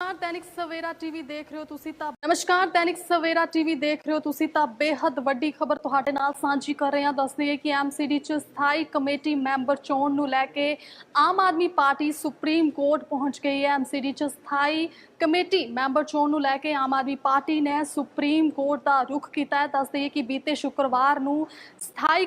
ਨਮਸਕਾਰ, ਦੈਨਿਕ ਸਵੇਰਾ ਟੀਵੀ ਦੇਖ ਰਹੇ ਹੋ ਤੁਸੀਂ ਤਾਂ ਨਮਸਕਾਰ, ਦੈਨਿਕ ਸਵੇਰਾ ਟੀਵੀ ਦੇਖ ਰਹੇ ਹੋ ਤੁਸੀਂ ਤਾਂ ਬੇहद ਵੱਡੀ ਖਬਰ ਤੁਹਾਡੇ ਨਾਲ ਸਾਂਝੀ ਕਰ ਰਹੇ ਹਾਂ। ਦੱਸ ਦਈਏ ਕਿ ਐਮਸੀਡੀ ਚ ਸਥਾਈ ਕਮੇਟੀ ਮੈਂਬਰ ਚੋਣ ਨੂੰ ਲੈ ਕੇ Aam Aadmi party Supreme Court ਪਹੁੰਚ ਗਈ ਹੈ। ਐਮਸੀਡੀ ਚ ਸਥਾਈ ਕਮੇਟੀ ਮੈਂਬਰ ਚੋਣ ਨੂੰ ਲੈ ਕੇ ਆਮ ਆਦਮੀ ਪਾਰਟੀ ਨੇ ਸੁਪਰੀਮ ਕੋਰਟ ਦਾ ਰੁਖ ਕੀਤਾ ਹੈ। ਦੱਸ ਦਈਏ ਕਿ ਬੀਤੇ ਸ਼ੁੱਕਰਵਾਰ ਨੂੰ ਸਥਾਈ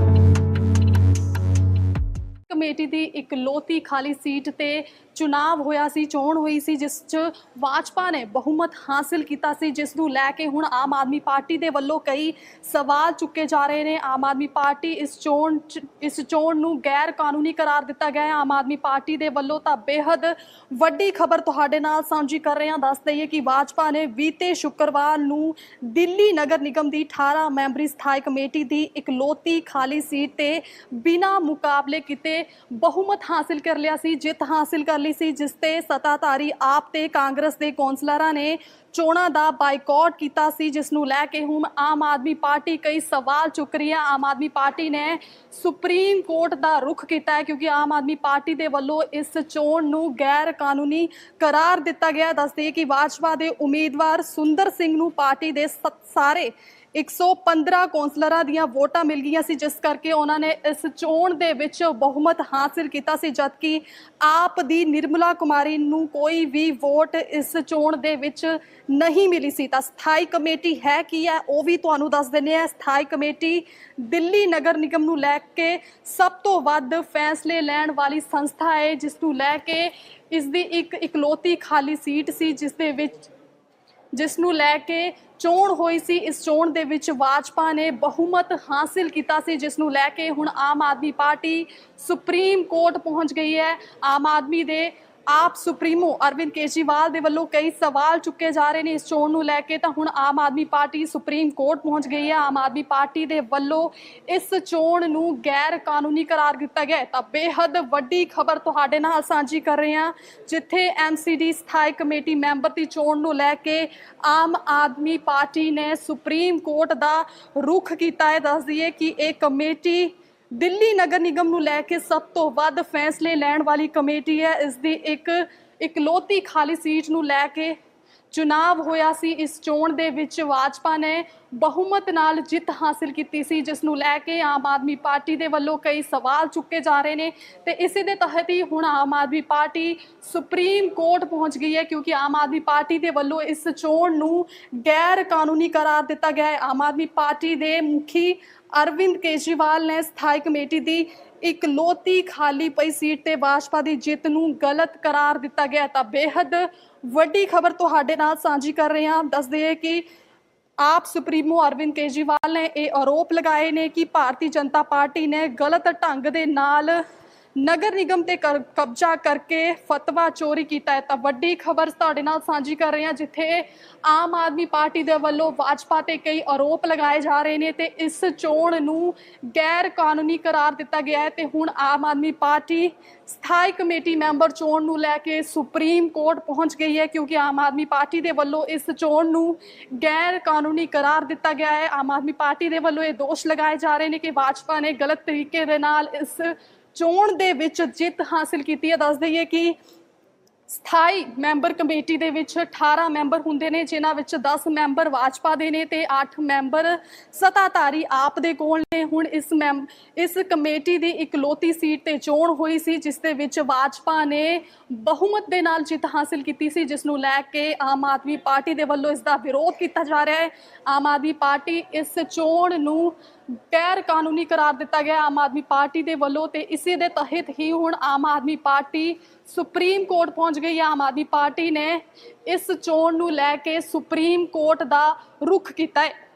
ਕਮੇਟੀ ਦੀ ਇਕਲੌਤੀ ਖਾਲੀ ਸੀਟ ਤੇ ਚੁਣਾਵ ਹੋਇਆ ਸੀ, ਚੋਣ ਹੋਈ ਸੀ, ਜਿਸ 'ਚ ਵਾਜਪਾ ਨੇ ਬਹੁਮਤ ਹਾਸਿਲ ਕੀਤਾ ਸੀ, ਜਿਸ ਨੂੰ ਲੈ ਕੇ ਹੁਣ ਆਮ ਆਦਮੀ ਪਾਰਟੀ ਦੇ ਵੱਲੋਂ ਕਈ ਸਵਾਲ ਚੁੱਕੇ ਜਾ ਰਹੇ ਨੇ। ਆਮ ਆਦਮੀ ਪਾਰਟੀ ਇਸ ਚੋਣ 'ਚ- ਇਸ ਚੋਣ ਨੂੰ ਗੈਰ ਕਾਨੂੰਨੀ ਕਰਾਰ ਦਿੱਤਾ ਗਿਆ ਹੈ। ਆਮ ਆਦਮੀ ਪਾਰਟੀ ਦੇ ਵੱਲੋਂ ਤਾਂ ਬੇहद ਵੱਡੀ ਖਬਰ ਤੁਹਾਡੇ ਨਾਲ ਸਾਂਝੀ ਕਰ ਰਹੇ ਹਾਂ। ਦੱਸ ਦਈਏ ਕਿ ਵਾਜਪਾ ਨੇ ਬੀਤੇ ਸ਼ੁੱਕਰਵਾਰ ਨੂੰ ਦਿੱਲੀ ਨਗਰ ਨਿਗਮ ਦੀ 18 ਮੈਂਬਰੀ ਸਥਾਈ ਕਮੇਟੀ ਦੀ ਇਕਲੌਤੀ ਖਾਲੀ ਸੀਟ ਤੇ ਬਿਨਾਂ ਮੁਕਾਬਲੇ ਕੀਤੇ ਬਹੁਮਤ ਹਾਸਿਲ ਕਰ ਲਿਆ ਸੀ, ਜਿੱਤ ਹਾਸਿਲ ਕਰ ਲਈ ਸੀ, ਜਿਸ ਤੇ ਸੱਤਾਧਾਰੀ ਆਪ ਤੇ ਕਾਂਗਰਸ ਦੇ ਕੌਂਸਲਰਾਂ ਨੇ ਚੋਣਾਂ ਦਾ ਬਾਈਕਾਟ ਕੀਤਾ ਸੀ, ਜਿਸ ਨੂੰ ਲੈ ਕੇ ਹੁਣ ਆਮ ਆਦਮੀ ਪਾਰਟੀ ਕਈ ਸਵਾਲ ਚੁੱਕ ਰਹੀ ਹੈ। ਆਮ ਆਦਮੀ ਪਾਰਟੀ ਨੇ ਸੁਪਰੀਮ ਕੋਰਟ ਦਾ ਰੁਖ ਕੀਤਾ ਹੈ, ਕਿਉਂਕਿ ਆਮ ਆਦਮੀ ਪਾਰਟੀ ਦੇ ਵੱਲੋਂ ਇਸ ਚੋਣ ਨੂੰ ਗੈਰ ਕਾਨੂੰਨੀ ਕਰਾਰ ਦਿੱਤਾ ਗਿਆ ਹੈ। ਦੱਸਦੇ ਕਿ ਭਾਜਪਾ ਦੇ ਉਮੀਦਵਾਰ ਸੁੰਦਰ ਸਿੰਘ ਨੂੰ ਪਾਰਟੀ ਦੇ ਸਾਰੇ 115 ਕੌਂਸਲਰਾਂ ਦੀਆਂ ਵੋਟਾਂ ਮਿਲ ਗਈਆਂ ਸੀ, ਜਿਸ ਕਰਕੇ ਉਹਨਾਂ ਨੇ ਇਸ ਚੋਣ ਦੇ ਵਿੱਚ ਬਹੁਮਤ ਹਾਸਿਲ ਕੀਤਾ ਸੀ, ਜਦਕਿ ਆਪ ਦੀ ਨਿਰਮਲਾ ਕੁਮਾਰੀ ਨੂੰ ਕੋਈ ਵੀ ਵੋਟ ਇਸ ਚੋਣ ਦੇ ਵਿੱਚ ਨਹੀਂ ਮਿਲੀ ਸੀ। ਤਾਂ ਸਥਾਈ ਕਮੇਟੀ ਹੈ ਕੀ ਹੈ, ਉਹ ਵੀ ਤੁਹਾਨੂੰ ਦੱਸ ਦਿੰਦੇ ਆ ਸਥਾਈ ਕਮੇਟੀ ਦਿੱਲੀ ਨਗਰ ਨਿਗਮ ਨੂੰ ਲੈ ਕੇ ਸਭ ਤੋਂ ਵੱਧ ਫੈਸਲੇ ਲੈਣ ਵਾਲੀ ਸੰਸਥਾ ਹੈ, ਜਿਸ ਨੂੰ ਲੈ ਕੇ ਇਸ ਦੀ ਇੱਕ ਇਕਲੌਤੀ ਖਾਲੀ ਸੀਟ ਸੀ, ਜਿਸ ਦੇ ਵਿੱਚ ਜਿਸ ਨੂੰ ਲੈ ਕੇ ਚੋਣ ਹੋਈ ਸੀ। ਇਸ ਚੋਣ ਦੇ ਵਿੱਚ ਭਾਜਪਾ ਨੇ ਬਹੁਮਤ ਹਾਸਿਲ ਕੀਤਾ ਸੀ, ਜਿਸ ਨੂੰ ਲੈ ਕੇ ਹੁਣ Aam Aadmi party Supreme Court ਪਹੁੰਚ ਗਈ ਹੈ। ਆਮ ਆਦਮੀ ਦੇ ਆਪ ਸੁਪਰੀਮੋ ਅਰਵਿੰਦ ਕੇਜਰੀਵਾਲ ਦੇ ਵੱਲੋਂ ਕਈ ਸਵਾਲ ਚੁੱਕੇ ਜਾ ਰਹੇ ਨੇ ਇਸ ਚੋਣ ਨੂੰ ਲੈ ਕੇ, ਤਾਂ ਹੁਣ Aam Aadmi Party Supreme Court ਪਹੁੰਚ ਗਈ ਹੈ। ਆਮ ਆਦਮੀ ਪਾਰਟੀ ਦੇ ਵੱਲੋਂ ਇਸ ਚੋਣ ਨੂੰ ਗੈਰ ਕਾਨੂੰਨੀ ਕਰਾਰ ਦਿੱਤਾ ਗਿਆ ਤਾਂ ਬੇਹੱਦ ਵੱਡੀ ਖਬਰ ਤੁਹਾਡੇ ਨਾਲ ਸਾਂਝੀ ਕਰ ਰਹੇ ਹਾਂ, ਜਿੱਥੇ ਐਮਸੀਡੀ ਸਥਾਈ ਕਮੇਟੀ ਮੈਂਬਰ ਦੀ ਚੋਣ ਨੂੰ ਲੈ ਕੇ ਆਮ ਆਦਮੀ ਪਾਰਟੀ ਨੇ ਸੁਪਰੀਮ ਕੋਰਟ ਦਾ ਰੁਖ ਕੀਤਾ ਹੈ। ਦੱਸ ਦਈਏ ਕਿ ਇਹ ਕਮੇਟੀ ਦਿੱਲੀ ਨਗਰ ਨਿਗਮ ਨੂੰ ਲੈ ਕੇ ਸਭ ਤੋਂ ਵੱਧ ਫੈਸਲੇ ਲੈਣ ਵਾਲੀ ਕਮੇਟੀ ਹੈ। ਇਸ ਦੀ ਇੱਕ ਇਕਲੌਤੀ ਖਾਲੀ ਸੀਟ ਨੂੰ ਲੈ ਕੇ ਚੁਣਾਵ ਹੋਇਆ ਸੀ। ਇਸ ਚੋਣ ਦੇ ਵਿੱਚ ਵਾਜਪਾ ਨੇ ਬਹੁਮਤ ਨਾਲ ਜਿੱਤ ਹਾਸਿਲ ਕੀਤੀ ਸੀ, ਜਿਸ ਨੂੰ ਲੈ ਕੇ ਆਮ ਆਦਮੀ ਪਾਰਟੀ ਦੇ ਵੱਲੋਂ ਕਈ ਸਵਾਲ ਚੁੱਕੇ ਜਾ ਰਹੇ ਨੇ ਤੇ ਇਸੇ ਦੇ ਤਹਿਤ ਹੀ ਹੁਣ Aam Aadmi Party Supreme Court ਪਹੁੰਚ ਗਈ ਹੈ, ਕਿਉਂਕਿ ਆਮ ਆਦਮੀ ਪਾਰਟੀ ਦੇ ਵੱਲੋਂ ਇਸ ਚੋਣ ਨੂੰ ਗੈਰ ਕਾਨੂੰਨੀ ਕਰਾਰ ਦਿੱਤਾ ਗਿਆ ਹੈ। ਆਮ ਆਦਮੀ ਪਾਰਟੀ ਦੇ ਮੁਖੀ ਅਰਵਿੰਦ ਕੇਜਰੀਵਾਲ ਨੇ ਸਥਾਈ ਕਮੇਟੀ ਦੀ ਇਕਲੌਤੀ ਖਾਲੀ ਪਈ ਸੀਟ ਤੇ ਭਾਜਪਾ ਦੀ ਜਿੱਤ ਨੂੰ ਗਲਤ ਕਰਾਰ ਦਿੱਤਾ ਗਿਆ ਤਾਂ ਬੇहद ਵੱਡੀ ਖਬਰ ਤੁਹਾਡੇ ਨਾਲ ਸਾਂਝੀ ਕਰ ਰਹੇ ਹਾਂ। ਦੱਸ ਦਈਏ ਕਿ ਆਪ ਸੁਪਰੀਮੋ ਅਰਵਿੰਦ ਕੇਜਰੀਵਾਲ ਨੇ ਇਹ ਆਰੋਪ ਲਗਾਏ ਨੇ ਕਿ ਭਾਰਤੀ ਜਨਤਾ ਪਾਰਟੀ ਨੇ ਗਲਤ ਢੰਗ ਦੇ ਨਾਲ ਨਗਰ ਨਿਗਮ ਤੇ ਕਰ- ਕਬਜ਼ਾ ਕਰਕੇ ਫਤਵਾ ਚੋਰੀ ਕੀਤਾ ਹੈ। ਤਾਂ ਵੱਡੀ ਖਬਰ ਤੁਹਾਡੇ ਨਾਲ ਸਾਂਝੀ ਕਰ ਰਹੇ ਹਾਂ, ਜਿੱਥੇ ਆਮ ਆਦਮੀ ਪਾਰਟੀ ਦੇ ਵੱਲੋਂ ਭਾਜਪਾ ਤੇ ਕਈ ਆਰੋਪ ਲਗਾਏ ਜਾ ਰਹੇ ਨੇ ਤੇ ਇਸ ਚੋਣ ਨੂੰ ਗੈਰ ਕਾਨੂੰਨੀ ਕਰਾਰ ਦਿੱਤਾ ਗਿਆ ਹੈ ਤੇ ਹੁਣ ਆਮ ਆਦਮੀ ਪਾਰਟੀ ਸਥਾਈ ਕਮੇਟੀ ਮੈਂਬਰ ਚੋਣ ਨੂੰ ਲੈ ਕੇ ਸੁਪਰੀਮ ਕੋਰਟ ਪਹੁੰਚ ਗਈ ਹੈ, ਕਿਉਂਕਿ ਆਮ ਆਦਮੀ ਪਾਰਟੀ ਦੇ ਵੱਲੋਂ ਇਸ ਚੋਣ ਨੂੰ ਗੈਰ ਕਾਨੂੰਨੀ ਕਰਾਰ ਦਿੱਤਾ ਗਿਆ ਹੈ। ਆਮ ਆਦਮੀ ਪਾਰਟੀ ਦੇ ਵੱਲੋਂ ਇਹ ਦੋਸ਼ ਲਗਾਏ ਜਾ ਰਹੇ ਨੇ ਕਿ ਭਾਜਪਾ ਨੇ ਗਲਤ ਤਰੀਕੇ ਦੇ ਨਾਲ ਇਸ ਚੋਣ ਦੇ ਵਿੱਚ ਜਿੱਤ ਹਾਸਲ ਕੀਤੀ ਹੈ। ਦੱਸ ਦਈਏ ਕਿ ਸਥਾਈ ਮੈਂਬਰ ਕਮੇਟੀ ਦੇ ਵਿੱਚ 18 ਮੈਂਬਰ ਹੁੰਦੇ ਨੇ, ਜਿਨ੍ਹਾਂ ਵਿੱਚ 10 ਮੈਂਬਰ ਭਾਜਪਾ ਦੇ ਨੇ ਤੇ 8 ਮੈਂਬਰ ਸਤਾਧਾਰੀ ਆਪ ਦੇ ਕੋਲ ਨੇ ਹੁਣ ਇਸ ਮੈਂਬ ਇਸ ਕਮੇਟੀ ਦੀ ਇਕਲੌਤੀ ਸੀਟ ਤੇ ਚੋਣ ਹੋਈ ਸੀ, ਜਿਸ ਦੇ ਵਿੱਚ ਭਾਜਪਾ ਨੇ ਬਹੁਮਤ ਦੇ ਨਾਲ ਜਿੱਤ ਹਾਸਲ ਕੀਤੀ ਸੀ, ਜਿਸ ਨੂੰ ਲੈ ਕੇ ਆਮ ਆਦਮੀ ਪਾਰਟੀ ਦੇ ਵੱਲੋਂ ਇਸ ਦਾ ਵਿਰੋਧ ਕੀਤਾ ਜਾ ਰਿਹਾ ਹੈ। ਆਮ ਆਦਮੀ ਪਾਰਟੀ ਇਸ ਚੋਣ ਨੂੰ ਗੈਰ ਕਾਨੂੰਨੀ ਕਰਾਰ ਦਿੱਤਾ ਗਿਆ ਆਮ ਆਦਮੀ ਪਾਰਟੀ ਦੇ ਵੱਲੋਂ ਤੇ ਇਸੇ ਦੇ ਤਹਿਤ ਹੀ ਹੁਣ Aam Aadmi Party Supreme Court ਪਹੁੰਚ ਗਈ ਹੈ। ਆਮ ਆਦਮੀ ਪਾਰਟੀ ਨੇ ਇਸ ਚੋਣ ਨੂੰ ਲੈ ਕੇ ਸੁਪਰੀਮ ਕੋਰਟ ਦਾ रुख ਕੀਤਾ ਹੈ।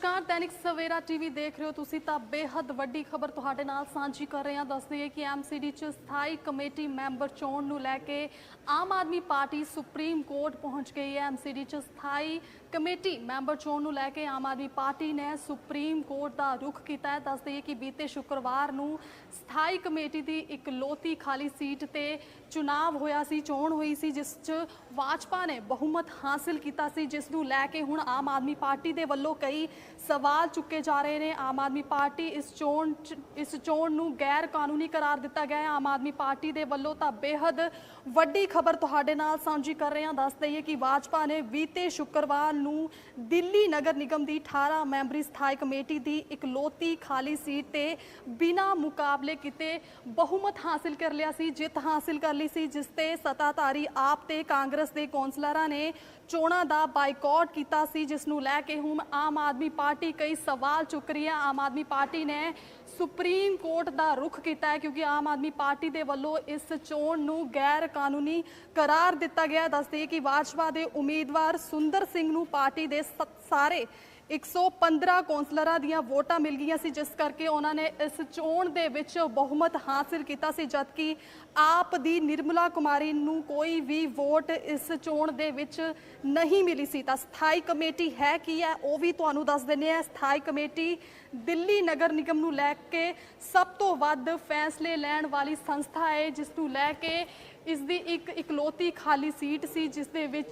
ਨਮਸਕਾਰ, ਦੈਨਿਕ ਸਵੇਰਾ ਟੀਵੀ ਦੇਖ ਰਹੇ ਹੋ ਤੁਸੀਂ ਤਾਂ ਬੇहद ਵੱਡੀ ਖਬਰ ਤੁਹਾਡੇ ਨਾਲ ਸਾਂਝੀ ਕਰ ਰਹੇ ਹਾਂ। ਦੱਸ ਦਈਏ ਕਿ ਐਮਸੀਡੀ ਚ ਸਥਾਈ ਕਮੇਟੀ ਮੈਂਬਰ ਚੋਣ ਨੂੰ ਲੈ ਕੇ Aam Aadmi Party Supreme Court ਪਹੁੰਚ ਗਈ ਹੈ। ਐਮਸੀਡੀ ਚ ਸਥਾਈ ਕਮੇਟੀ ਮੈਂਬਰ ਚੋਣ ਨੂੰ ਲੈ ਕੇ ਆਮ ਆਦਮੀ ਪਾਰਟੀ ਨੇ ਸੁਪਰੀਮ ਕੋਰਟ ਦਾ ਰੁਖ ਕੀਤਾ ਹੈ। ਦੱਸ ਦਈਏ ਕਿ ਬੀਤੇ ਸ਼ੁੱਕਰਵਾਰ ਨੂੰ ਸਥਾਈ ਕਮੇਟੀ ਦੀ ਇੱਕ ਲੋਤੀ ਖਾਲੀ ਸੀਟ ਤੇ ਚੁਣਾਵ ਹੋਇਆ ਸੀ, ਚੋਣ ਹੋਈ ਸੀ, ਜਿਸ 'ਚ ਵਾਜਪਾ ਨੇ ਬਹੁਮਤ ਹਾਸਲ ਕੀਤਾ ਸੀ, ਜਿਸ ਨੂੰ ਲੈ ਕੇ ਹੁਣ ਆਮ ਆਦਮੀ ਪਾਰਟੀ ਦੇ ਵੱਲੋਂ ਕਈ ਸਵਾਲ ਚੁੱਕੇ ਜਾ ਰਹੇ ਨੇ। ਆਮ ਆਦਮੀ ਪਾਰਟੀ ਇਸ ਚੋਣ 'ਚ- ਇਸ ਚੋਣ ਨੂੰ ਗੈਰ ਕਾਨੂੰਨੀ ਕਰਾਰ ਦਿੱਤਾ ਗਿਆ ਹੈ। ਆਮ ਆਦਮੀ ਪਾਰਟੀ ਦੇ ਵੱਲੋਂ ਤਾਂ ਬੇहद ਵੱਡੀ ਖਬਰ ਤੁਹਾਡੇ ਨਾਲ ਸਾਂਝੀ ਕਰ ਰਹੇ ਹਾਂ। ਦੱਸ ਦਈਏ ਕਿ ਵਾਜਪਾ ਨੇ ਬੀਤੇ ਸ਼ੁੱਕਰਵਾਰ ਨੂੰ ਦਿੱਲੀ ਨਗਰ ਨਿਗਮ ਦੀ 18 ਮੈਂਬਰੀ ਸਥਾਈ ਕਮੇਟੀ ਦੀ ਇਕਲੌਤੀ ਖਾਲੀ ਸੀਟ ਤੇ ਬਿਨਾਂ ਮੁਕਾਬਲੇ ਕੀਤੇ ਬਹੁਮਤ ਹਾਸਲ ਕਰ ਲਿਆ ਸੀ, ਜਿੱਤ ਹਾਸਲ ਕਰ ਲਈ ਸੀ, ਜਿਸ ਤੇ ਸਤਾਧਾਰੀ ਆਪ ਤੇ ਕਾਂਗਰਸ ਦੇ ਕੌਂਸਲਰਾਂ ਨੇ ਚੋਣਾਂ ਦਾ ਬਾਈਕਾਟ ਕੀਤਾ ਸੀ, ਜਿਸ ਨੂੰ ਲੈ ਕੇ ਹੁਣ ਆਮ ਆਦਮੀ ਪਾਰਟੀ ਕਈ ਸਵਾਲ ਚੁੱਕ ਰਹੀ ਹੈ ਆਮ ਆਦਮੀ ਪਾਰਟੀ ਨੇ ਸੁਪਰੀਮ ਕੋਰਟ ਦਾ ਰੁਖ ਕੀਤਾ ਹੈ, ਕਿਉਂਕਿ ਆਮ ਆਦਮੀ ਪਾਰਟੀ ਦੇ ਵੱਲੋਂ ਇਸ ਚੋਣ ਨੂੰ ਗੈਰ ਕਾਨੂੰਨੀ ਕਰਾਰ ਦਿੱਤਾ ਗਿਆ ਹੈ। ਕਿ ਭਾਜਪਾ ਦੇ ਉਮੀਦਵਾਰ ਸੁੰਦਰ ਸਿੰਘ ਨੂੰ ਪਾਰਟੀ ਦੇ ਸ- ਸਾਰੇ 115 ਕੌਂਸਲਰਾਂ ਦੀਆਂ ਵੋਟਾਂ ਮਿਲ ਗਈਆਂ ਸੀ, ਜਿਸ ਕਰਕੇ ਉਹਨਾਂ ਨੇ ਇਸ ਚੋਣ ਦੇ ਵਿੱਚ ਬਹੁਮਤ ਹਾਸਲ ਕੀਤਾ ਸੀ, ਜਦਕਿ ਆਪ ਦੀ ਨਿਰਮਲਾ ਕੁਮਾਰੀ ਨੂੰ ਕੋਈ ਵੀ ਵੋਟ ਇਸ ਚੋਣ ਦੇ ਵਿੱਚ ਨਹੀਂ ਮਿਲੀ ਸੀ। ਤਾਂ ਸਥਾਈ ਕਮੇਟੀ ਹੈ ਕੀ ਹੈ, ਉਹ ਵੀ ਤੁਹਾਨੂੰ ਦੱਸ ਦਿੰਦੇ ਆ ਸਥਾਈ ਕਮੇਟੀ ਦਿੱਲੀ ਨਗਰ ਨਿਗਮ ਨੂੰ ਲੈ ਕੇ ਸਭ ਤੋਂ ਵੱਧ ਫੈਸਲੇ ਲੈਣ ਵਾਲੀ ਸੰਸਥਾ ਹੈ, ਜਿਸ ਨੂੰ ਲੈ ਕੇ ਇਸ ਦੀ ਇੱਕ ਇਕਲੌਤੀ ਖਾਲੀ ਸੀਟ ਸੀ, ਜਿਸ ਦੇ ਵਿੱਚ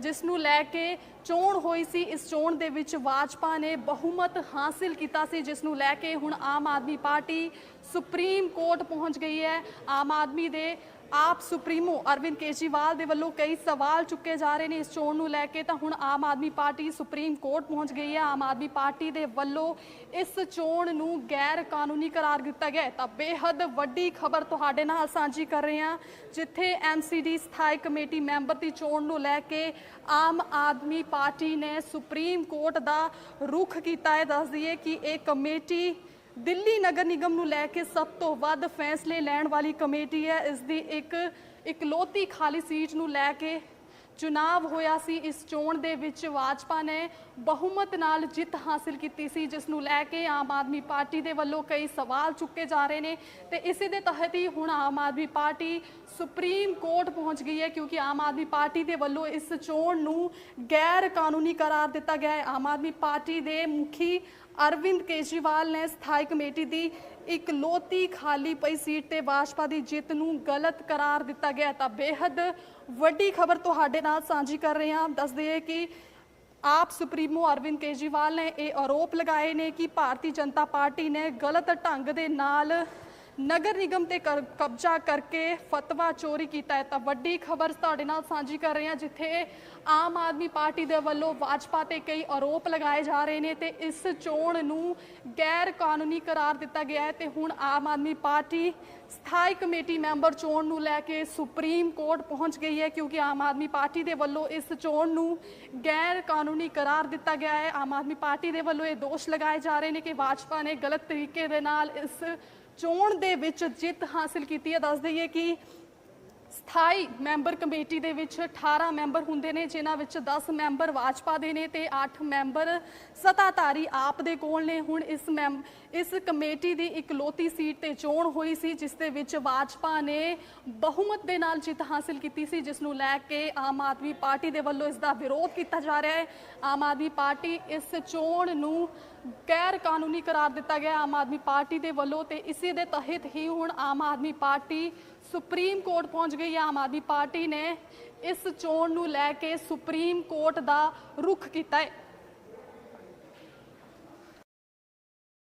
ਜਿਸ ਨੂੰ ਲੈ ਕੇ ਚੋਣ ਹੋਈ ਸੀ, ਇਸ ਚੋਣ ਦੇ ਵਿੱਚ ਵਾਜਪਾ ਨੇ ਬਹੁਮਤ ਹਾਸਿਲ ਕੀਤਾ ਸੀ ਜਿਸ ਨੂੰ ਲੈ ਕੇ ਹੁਣ Aam Aadmi Party Supreme Court ਪਹੁੰਚ ਗਈ ਹੈ। ਆਮ ਆਦਮੀ ਦੇ ਆਪ ਸੁਪਰੀਮੋ ਅਰਵਿੰਦ ਕੇਜਰੀਵਾਲ ਦੇ ਵੱਲੋਂ ਕਈ ਸਵਾਲ ਚੁੱਕੇ ਜਾ ਰਹੇ ਨੇ ਇਸ ਚੋਣ ਨੂੰ ਲੈ ਕੇ ਤਾਂ ਹੁਣ Aam Aadmi Party Supreme Court ਪਹੁੰਚ ਗਈ ਹੈ। ਆਮ ਆਦਮੀ ਪਾਰਟੀ ਦੇ ਵੱਲੋਂ ਇਸ ਚੋਣ ਨੂੰ ਗੈਰ ਕਾਨੂੰਨੀ ਕਰਾਰ ਦਿੱਤਾ ਗਿਆ ਤਾਂ ਬੇਹੱਦ ਵੱਡੀ ਖਬਰ ਤੁਹਾਡੇ ਨਾਲ ਸਾਂਝੀ ਕਰ ਰਹੇ ਹਾਂ, ਜਿੱਥੇ ਐਮਸੀਡੀ ਸਥਾਈ ਕਮੇਟੀ ਮੈਂਬਰ ਦੀ ਚੋਣ ਨੂੰ ਲੈ ਕੇ ਆਮ ਆਦਮੀ ਪਾਰਟੀ ਨੇ ਸੁਪਰੀਮ ਕੋਰਟ ਦਾ ਰੁਖ ਕੀਤਾ ਹੈ। ਦੱਸ ਦਈਏ ਕਿ ਇਹ ਕਮੇਟੀ ਦਿੱਲੀ ਨਗਰ ਨਿਗਮ ਨੂੰ ਲੈ ਕੇ ਸਭ ਤੋਂ ਵੱਧ ਫੈਸਲੇ ਲੈਣ ਵਾਲੀ ਕਮੇਟੀ ਹੈ। ਇਸ ਦੀ ਇੱਕ ਇਕਲੌਤੀ ਖਾਲੀ ਸੀਟ ਨੂੰ ਲੈ ਕੇ ਚੁਣਾਵ ਹੋਇਆ ਸੀ। ਇਸ ਚੋਣ ਦੇ ਵਿੱਚ ਵਾਜਪਾ ਨੇ ਬਹੁਮਤ ਨਾਲ ਜਿੱਤ ਹਾਸਲ ਕੀਤੀ ਸੀ, ਜਿਸ ਨੂੰ ਲੈ ਕੇ ਆਮ ਆਦਮੀ ਪਾਰਟੀ ਦੇ ਵੱਲੋਂ ਕਈ ਸਵਾਲ ਚੁੱਕੇ ਜਾ ਰਹੇ ਨੇ। ਤੇ ਇਸੇ ਦੇ ਤਹਿਤ ਹੀ ਹੁਣ Aam Aadmi Party Supreme Court ਪਹੁੰਚ ਗਈ ਹੈ, ਕਿਉਂਕਿ ਆਮ ਆਦਮੀ ਪਾਰਟੀ ਦੇ ਵੱਲੋਂ ਇਸ ਚੋਣ ਨੂੰ ਗੈਰ ਕਾਨੂੰਨੀ ਕਰਾਰ ਦਿੱਤਾ ਗਿਆ ਹੈ। ਆਮ ਆਦਮੀ ਪਾਰਟੀ ਦੇ ਮੁਖੀ ਅਰਵਿੰਦ ਕੇਜਰੀਵਾਲ ਨੇ ਸਥਾਈ ਕਮੇਟੀ ਦੀ ਇੱਕ ਲੋਤੀ ਖਾਲੀ ਪਈ ਸੀਟ ਤੇ ਭਾਜਪਾ ਦੀ ਜਿੱਤ ਨੂੰ ਗਲਤ ਕਰਾਰ ਦਿੱਤਾ ਗਿਆ ਤਾਂ ਬੇहद ਵੱਡੀ ਖਬਰ ਤੁਹਾਡੇ ਨਾਲ ਸਾਂਝੀ ਕਰ ਰਹੇ ਹਾਂ। ਦੱਸ ਦਈਏ ਕਿ ਆਪ ਸੁਪਰੀਮੋ ਅਰਵਿੰਦ ਕੇਜਰੀਵਾਲ ਨੇ ਇਹ ਆਰੋਪ ਲਗਾਏ ਨੇ ਕਿ ਭਾਰਤੀ ਜਨਤਾ ਪਾਰਟੀ ਨੇ ਗਲਤ ਢੰਗ ਦੇ ਨਾਲ ਨਗਰ ਨਿਗਮ ਤੇ ਕਰ- ਕਬਜ਼ਾ ਕਰਕੇ ਫਤਵਾ ਚੋਰੀ ਕੀਤਾ ਹੈ। ਤਾਂ ਵੱਡੀ ਖਬਰ ਤੁਹਾਡੇ ਨਾਲ ਸਾਂਝੀ ਕਰ ਰਹੇ ਹਾਂ, ਜਿੱਥੇ ਆਮ ਆਦਮੀ ਪਾਰਟੀ ਦੇ ਵੱਲੋਂ ਭਾਜਪਾ ਤੇ ਕਈ ਆਰੋਪ ਲਗਾਏ ਜਾ ਰਹੇ ਨੇ ਤੇ ਇਸ ਚੋਣ ਨੂੰ ਗੈਰ ਕਾਨੂੰਨੀ ਕਰਾਰ ਦਿੱਤਾ ਗਿਆ ਹੈ ਤੇ ਹੁਣ ਆਮ ਆਦਮੀ ਪਾਰਟੀ ਸਥਾਈ ਕਮੇਟੀ ਮੈਂਬਰ ਚੋਣ ਨੂੰ ਲੈ ਕੇ ਸੁਪਰੀਮ ਕੋਰਟ ਪਹੁੰਚ ਗਈ ਹੈ, ਕਿਉਂਕਿ ਆਮ ਆਦਮੀ ਪਾਰਟੀ ਦੇ ਵੱਲੋਂ ਇਸ ਚੋਣ ਨੂੰ ਗੈਰ ਕਾਨੂੰਨੀ ਕਰਾਰ ਦਿੱਤਾ ਗਿਆ ਹੈ। ਆਮ ਆਦਮੀ ਪਾਰਟੀ ਦੇ ਵੱਲੋਂ ਇਹ ਦੋਸ਼ ਲਗਾਏ ਜਾ ਰਹੇ ਨੇ ਕਿ ਭਾਜਪਾ ਨੇ ਗਲਤ ਤਰੀਕੇ ਦੇ ਨਾਲ ਇਸ ਚੋਣ ਦੇ ਵਿੱਚ ਜਿੱਤ ਹਾਸਲ ਕੀਤੀ ਹੈ। ਦੱਸ ਦਈਏ ਕਿ ਸਥਾਈ ਮੈਂਬਰ ਕਮੇਟੀ ਦੇ ਵਿੱਚ 18 ਮੈਂਬਰ ਹੁੰਦੇ ਨੇ, ਜਿਨ੍ਹਾਂ ਵਿੱਚ 10 ਮੈਂਬਰ ਵਾਜਪਾ ਦੇ ਨੇ ਤੇ 8 ਮੈਂਬਰ ਸਤਾਧਾਰੀ ਆਪ ਦੇ ਕੋਲ ਨੇ। ਹੁਣ ਇਸ ਮੈਂਬ ਇਸ ਕਮੇਟੀ ਦੀ ਇਕਲੌਤੀ ਸੀਟ ਤੇ ਚੋਣ ਹੋਈ ਸੀ, ਜਿਸ ਦੇ ਵਿੱਚ ਵਾਜਪਾ ਨੇ ਬਹੁਮਤ ਦੇ ਨਾਲ ਜਿੱਤ ਹਾਸਲ ਕੀਤੀ ਸੀ, ਜਿਸ ਨੂੰ ਲੈ ਕੇ ਆਮ ਆਦਮੀ ਪਾਰਟੀ ਦੇ ਵੱਲੋਂ ਇਸ ਦਾ ਵਿਰੋਧ ਕੀਤਾ ਜਾ ਰਿਹਾ ਹੈ। ਆਮ ਆਦਮੀ ਪਾਰਟੀ ਇਸ ਚੋਣ ਨੂੰ ਗੈਰ ਕਾਨੂੰਨੀ ਕਰਾਰ ਦਿੱਤਾ ਗਿਆ। ਆਮ ਆਦਮੀ ਪਾਰਟੀ ਦੇ ਵੱਲੋਂ ਤੇ ਇਸੇ ਦੇ ਤਹਿਤ ਹੀ ਹੁਣ Aam Aadmi Party Supreme Court ਪਹੁੰਚ ਗਈ ਹੈ ਆਮ ਆਦਮੀ ਪਾਰਟੀ ਨੇ ਇਸ ਚੋਣ ਨੂੰ ਲੈ ਕੇ ਸੁਪਰੀਮ ਕੋਰਟ ਦਾ ਰੁਖ ਕੀਤਾ ਹੈ।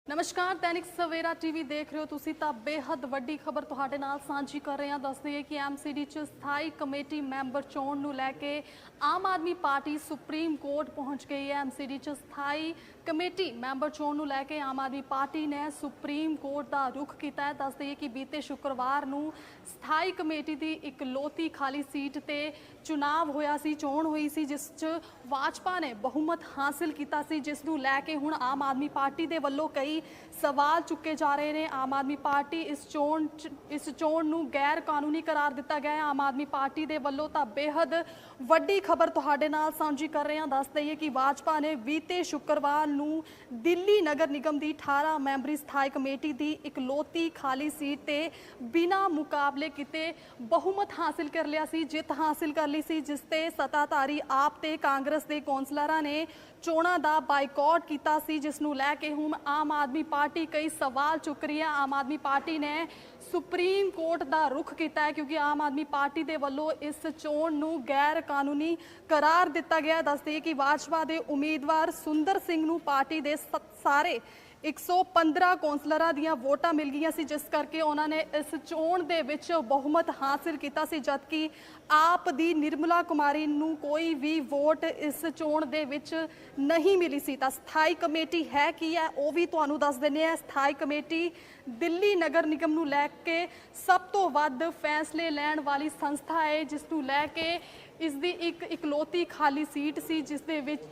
ਨਮਸਕਾਰ, ਦੈਨਿਕ ਸਵੇਰਾ ਟੀਵੀ ਦੇਖ ਰਹੇ ਹੋ ਤੁਸੀਂ ਤਾਂ ਬੇहद ਵੱਡੀ ਖਬਰ ਤੁਹਾਡੇ ਨਾਲ ਸਾਂਝੀ ਕਰ ਰਹੇ ਹਾਂ। ਦੱਸ ਦਈਏ ਕਿ ਐਮਸੀਡੀ ਚ ਸਥਾਈ ਕਮੇਟੀ ਮੈਂਬਰ ਚੋਣ ਨੂੰ ਲੈ ਕੇ Aam Aadmi Party Supreme Court ਪਹੁੰਚ ਗਈ ਹੈ। ਐਮਸੀਡੀ ਚ ਸਥਾਈ ਕਮੇਟੀ ਮੈਂਬਰ ਚੋਣ ਨੂੰ ਲੈ ਕੇ ਆਮ ਆਦਮੀ ਪਾਰਟੀ ਨੇ ਸੁਪਰੀਮ ਕੋਰਟ ਦਾ ਰੁਖ ਕੀਤਾ ਹੈ। ਦੱਸ ਦਈਏ ਕਿ ਬੀਤੇ ਸ਼ੁੱਕਰਵਾਰ ਨੂੰ ਸਥਾਈ ਕਮੇਟੀ ਦੀ ਇੱਕ ਲੋਤੀ ਖਾਲੀ ਸੀਟ ਤੇ ਚੁਣਾਵ ਹੋਇਆ ਸੀ, ਚੋਣ ਹੋਈ ਸੀ, ਜਿਸ 'ਚ ਵਾਜਪਾ ਨੇ ਬਹੁਮਤ ਹਾਸਲ ਕੀਤਾ ਸੀ, ਜਿਸ ਨੂੰ ਲੈ ਕੇ ਹੁਣ ਆਮ ਆਦਮੀ ਪਾਰਟੀ ਦੇ ਵੱਲੋਂ ਕਈ ਸਵਾਲ ਚੁੱਕੇ ਜਾ ਰਹੇ ਨੇ। ਆਮ ਆਦਮੀ ਪਾਰਟੀ ਇਸ ਚੋਣ 'ਚ- ਇਸ ਚੋਣ ਨੂੰ ਗੈਰ ਕਾਨੂੰਨੀ ਕਰਾਰ ਦਿੱਤਾ ਗਿਆ ਹੈ। ਆਮ ਆਦਮੀ ਪਾਰਟੀ ਦੇ ਵੱਲੋਂ ਤਾਂ ਬੇहद ਵੱਡੀ ਖਬਰ ਤੁਹਾਡੇ ਨਾਲ ਸਾਂਝੀ ਕਰ ਰਹੇ ਹਾਂ। ਦੱਸ ਦਈਏ ਕਿ ਵਾਜਪਾ ਨੇ ਬੀਤੇ ਸ਼ੁੱਕਰਵਾਰ ਨੂੰ ਦਿੱਲੀ ਨਗਰ ਨਿਗਮ ਦੀ 18 ਮੈਂਬਰੀ ਸਥਾਈ ਕਮੇਟੀ ਦੀ ਇਕਲੌਤੀ ਖਾਲੀ ਸੀਟ ਤੇ ਬਿਨਾਂ ਮੁਕਾਬਲੇ ਕੀਤੇ ਬਹੁਮਤ ਹਾਸਿਲ ਕਰ ਲਿਆ ਸੀ, ਜਿੱਤ ਹਾਸਿਲ ਕਰ ਲਈ ਸੀ, ਜਿਸ ਤੇ ਸੱਤਾਧਾਰੀ ਆਪ ਤੇ ਕਾਂਗਰਸ ਦੇ ਕੌਂਸਲਰਾਂ ਨੇ ਚੋਣਾਂ ਦਾ ਬਾਈਕਾਟ ਕੀਤਾ ਸੀ, ਜਿਸ ਨੂੰ ਲੈ ਕੇ ਹੁਣ ਆਮ ਆਦਮੀ ਪਾਰਟੀ ਕਈ ਸਵਾਲ ਚੁੱਕ ਰਹੀ ਹੈ ਆਮ ਆਦਮੀ ਪਾਰਟੀ ਨੇ ਸੁਪਰੀਮ ਕੋਰਟ ਦਾ ਰੁਖ ਕੀਤਾ ਹੈ, ਕਿਉਂਕਿ ਆਮ ਆਦਮੀ ਪਾਰਟੀ ਦੇ ਵੱਲੋਂ ਇਸ ਚੋਣ ਨੂੰ ਗੈਰ ਕਾਨੂੰਨੀ ਕਰਾਰ ਦਿੱਤਾ ਗਿਆ ਹੈ। ਦੱਸਦੇ ਕਿ ਭਾਜਪਾ ਦੇ ਉਮੀਦਵਾਰ ਸੁੰਦਰ ਸਿੰਘ ਨੂੰ ਪਾਰਟੀ ਦੇ ਸ- ਸਾਰੇ 115 ਕੌਂਸਲਰਾਂ ਦੀਆਂ ਵੋਟਾਂ ਮਿਲ ਗਈਆਂ ਸੀ, ਜਿਸ ਕਰਕੇ ਉਹਨਾਂ ਨੇ ਇਸ ਚੋਣ ਦੇ ਵਿੱਚ ਬਹੁਮਤ ਹਾਸਿਲ ਕੀਤਾ ਸੀ, ਜਦਕਿ ਆਪ ਦੀ ਨਿਰਮਲਾ ਕੁਮਾਰੀ ਨੂੰ ਕੋਈ ਵੀ ਵੋਟ ਇਸ ਚੋਣ ਦੇ ਵਿੱਚ ਨਹੀਂ ਮਿਲੀ ਸੀ। ਤਾਂ ਸਥਾਈ ਕਮੇਟੀ ਹੈ ਕੀ ਹੈ, ਉਹ ਵੀ ਤੁਹਾਨੂੰ ਦੱਸ ਦਿੰਦੇ ਆ ਸਥਾਈ ਕਮੇਟੀ ਦਿੱਲੀ ਨਗਰ ਨਿਗਮ ਨੂੰ ਲੈ ਕੇ ਸਭ ਤੋਂ ਵੱਧ ਫੈਸਲੇ ਲੈਣ ਵਾਲੀ ਸੰਸਥਾ ਹੈ, ਜਿਸ ਨੂੰ ਲੈ ਕੇ ਇਸ ਦੀ ਇੱਕ ਇਕਲੌਤੀ ਖਾਲੀ ਸੀਟ ਸੀ, ਜਿਸ ਦੇ ਵਿੱਚ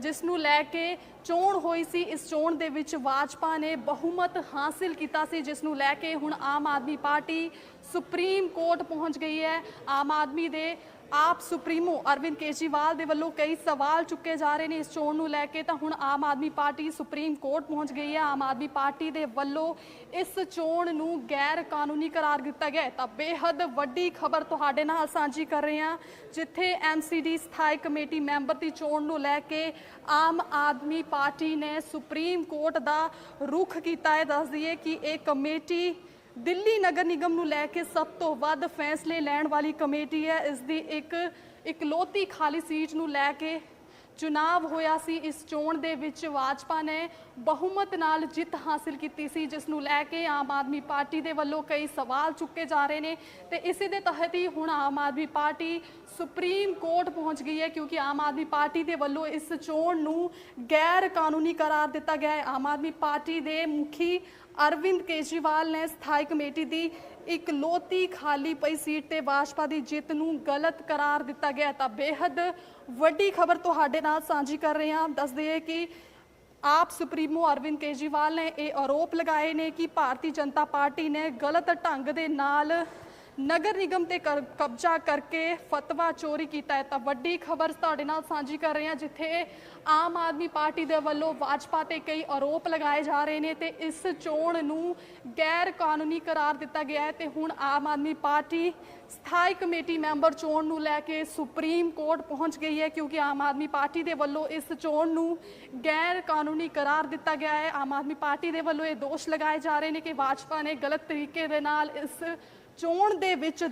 ਜਿਸ ਨੂੰ ਲੈ ਕੇ ਚੋਣ ਹੋਈ ਸੀ, ਇਸ ਚੋਣ ਦੇ ਵਿੱਚ ਭਾਜਪਾ ਨੇ ਬਹੁਮਤ ਹਾਸਿਲ ਕੀਤਾ ਸੀ ਜਿਸ ਨੂੰ ਲੈ ਕੇ ਹੁਣ Aam Aadmi Party Supreme Court ਪਹੁੰਚ ਗਈ ਹੈ। ਆਮ ਆਦਮੀ ਦੇ ਆਪ ਸੁਪਰੀਮੋ ਅਰਵਿੰਦ ਕੇਜਰੀਵਾਲ ਦੇ ਵੱਲੋਂ ਕਈ ਸਵਾਲ ਚੁੱਕੇ ਜਾ ਰਹੇ ਨੇ ਇਸ ਚੋਣ ਨੂੰ ਲੈ ਕੇ। ਤਾਂ ਹੁਣ Aam Aadmi Party Supreme Court ਪਹੁੰਚ ਗਈ ਹੈ। ਆਮ ਆਦਮੀ ਪਾਰਟੀ ਦੇ ਵੱਲੋਂ ਇਸ ਚੋਣ ਨੂੰ ਗੈਰ ਕਾਨੂੰਨੀ ਕਰਾਰ ਦਿੱਤਾ ਗਿਆ ਤਾਂ ਬੇਹੱਦ ਵੱਡੀ ਖਬਰ ਤੁਹਾਡੇ ਨਾਲ ਸਾਂਝੀ ਕਰ ਰਹੇ ਹਾਂ, ਜਿੱਥੇ ਐਮਸੀਡੀ ਸਥਾਈ ਕਮੇਟੀ ਮੈਂਬਰ ਦੀ ਚੋਣ ਨੂੰ ਲੈ ਕੇ ਆਮ ਆਦਮੀ ਪਾਰਟੀ ਨੇ ਸੁਪਰੀਮ ਕੋਰਟ ਦਾ ਰੁਖ ਕੀਤਾ ਹੈ। ਦੱਸ ਦਈਏ ਕਿ ਇਹ ਕਮੇਟੀ ਦਿੱਲੀ ਨਗਰ ਨਿਗਮ ਨੂੰ ਲੈ ਕੇ ਸਭ ਤੋਂ ਵੱਧ ਫੈਸਲੇ ਲੈਣ ਵਾਲੀ ਕਮੇਟੀ ਹੈ। ਇਸ ਦੀ ਇੱਕ ਇਕਲੌਤੀ ਖਾਲੀ ਸੀਟ ਨੂੰ ਲੈ ਕੇ ਚੁਣਾਵ ਹੋਇਆ ਸੀ। ਇਸ ਚੋਣ ਦੇ ਵਿੱਚ ਵਾਜਪਾ ਨੇ ਬਹੁਮਤ ਨਾਲ ਜਿੱਤ ਹਾਸਿਲ ਕੀਤੀ ਸੀ, ਜਿਸ ਨੂੰ ਲੈ ਕੇ ਆਮ ਆਦਮੀ ਪਾਰਟੀ ਦੇ ਵੱਲੋਂ ਕਈ ਸਵਾਲ ਚੁੱਕੇ ਜਾ ਰਹੇ ਨੇ ਤੇ ਇਸੇ ਦੇ ਤਹਿਤ ਹੀ ਹੁਣ Aam Aadmi Party Supreme Court ਪਹੁੰਚ ਗਈ ਹੈ, ਕਿਉਂਕਿ ਆਮ ਆਦਮੀ ਪਾਰਟੀ ਦੇ ਵੱਲੋਂ ਇਸ ਚੋਣ ਨੂੰ ਗੈਰ ਕਾਨੂੰਨੀ ਕਰਾਰ ਦਿੱਤਾ ਗਿਆ ਹੈ। ਆਮ ਆਦਮੀ ਪਾਰਟੀ ਦੇ ਮੁਖੀ ਅਰਵਿੰਦ ਕੇਜਰੀਵਾਲ ਨੇ ਸਥਾਈ ਕਮੇਟੀ ਦੀ ਇੱਕ ਲੋਤੀ ਖਾਲੀ ਪਈ ਸੀਟ ਤੇ ਭਾਜਪਾ ਦੀ ਜਿੱਤ ਨੂੰ ਗਲਤ ਕਰਾਰ ਦਿੱਤਾ ਗਿਆ ਤਾਂ ਬੇहद ਵੱਡੀ ਖਬਰ ਤੁਹਾਡੇ ਨਾਲ ਸਾਂਝੀ ਕਰ ਰਹੇ ਹਾਂ। ਦੱਸ ਦਈਏ ਕਿ ਆਪ ਸੁਪਰੀਮੋ ਅਰਵਿੰਦ ਕੇਜਰੀਵਾਲ ਨੇ ਇਹ ਆਰੋਪ ਲਗਾਏ ਨੇ ਕਿ ਭਾਰਤੀ ਜਨਤਾ ਪਾਰਟੀ ਨੇ ਗਲਤ ਢੰਗ ਦੇ ਨਾਲ ਨਗਰ ਨਿਗਮ ਤੇ ਕਰ- ਕਬਜ਼ਾ ਕਰਕੇ ਫਤਵਾ ਚੋਰੀ ਕੀਤਾ ਹੈ। ਤਾਂ ਵੱਡੀ ਖਬਰ ਤੁਹਾਡੇ ਨਾਲ ਸਾਂਝੀ ਕਰ ਰਹੇ ਹਾਂ, ਜਿੱਥੇ ਆਮ ਆਦਮੀ ਪਾਰਟੀ ਦੇ ਵੱਲੋਂ ਭਾਜਪਾ ਤੇ ਕਈ ਆਰੋਪ ਲਗਾਏ ਜਾ ਰਹੇ ਨੇ ਤੇ ਇਸ ਚੋਣ ਨੂੰ ਗੈਰ ਕਾਨੂੰਨੀ ਕਰਾਰ ਦਿੱਤਾ ਗਿਆ ਹੈ ਤੇ ਹੁਣ ਆਮ ਆਦਮੀ ਪਾਰਟੀ ਸਥਾਈ ਕਮੇਟੀ ਮੈਂਬਰ ਚੋਣ ਨੂੰ ਲੈ ਕੇ ਸੁਪਰੀਮ ਕੋਰਟ ਪਹੁੰਚ ਗਈ ਹੈ, ਕਿਉਂਕਿ ਆਮ ਆਦਮੀ ਪਾਰਟੀ ਦੇ ਵੱਲੋਂ ਇਸ ਚੋਣ ਨੂੰ ਗੈਰ ਕਾਨੂੰਨੀ ਕਰਾਰ ਦਿੱਤਾ ਗਿਆ ਹੈ। ਆਮ ਆਦਮੀ ਪਾਰਟੀ ਦੇ ਵੱਲੋਂ ਇਹ ਦੋਸ਼ ਲਗਾਏ ਜਾ ਰਹੇ ਨੇ ਕਿ ਭਾਜਪਾ ਨੇ ਗਲਤ ਤਰੀਕੇ ਦੇ ਨਾਲ ਇਸ ਚੋਣ ਦੇ ਵਿੱਚ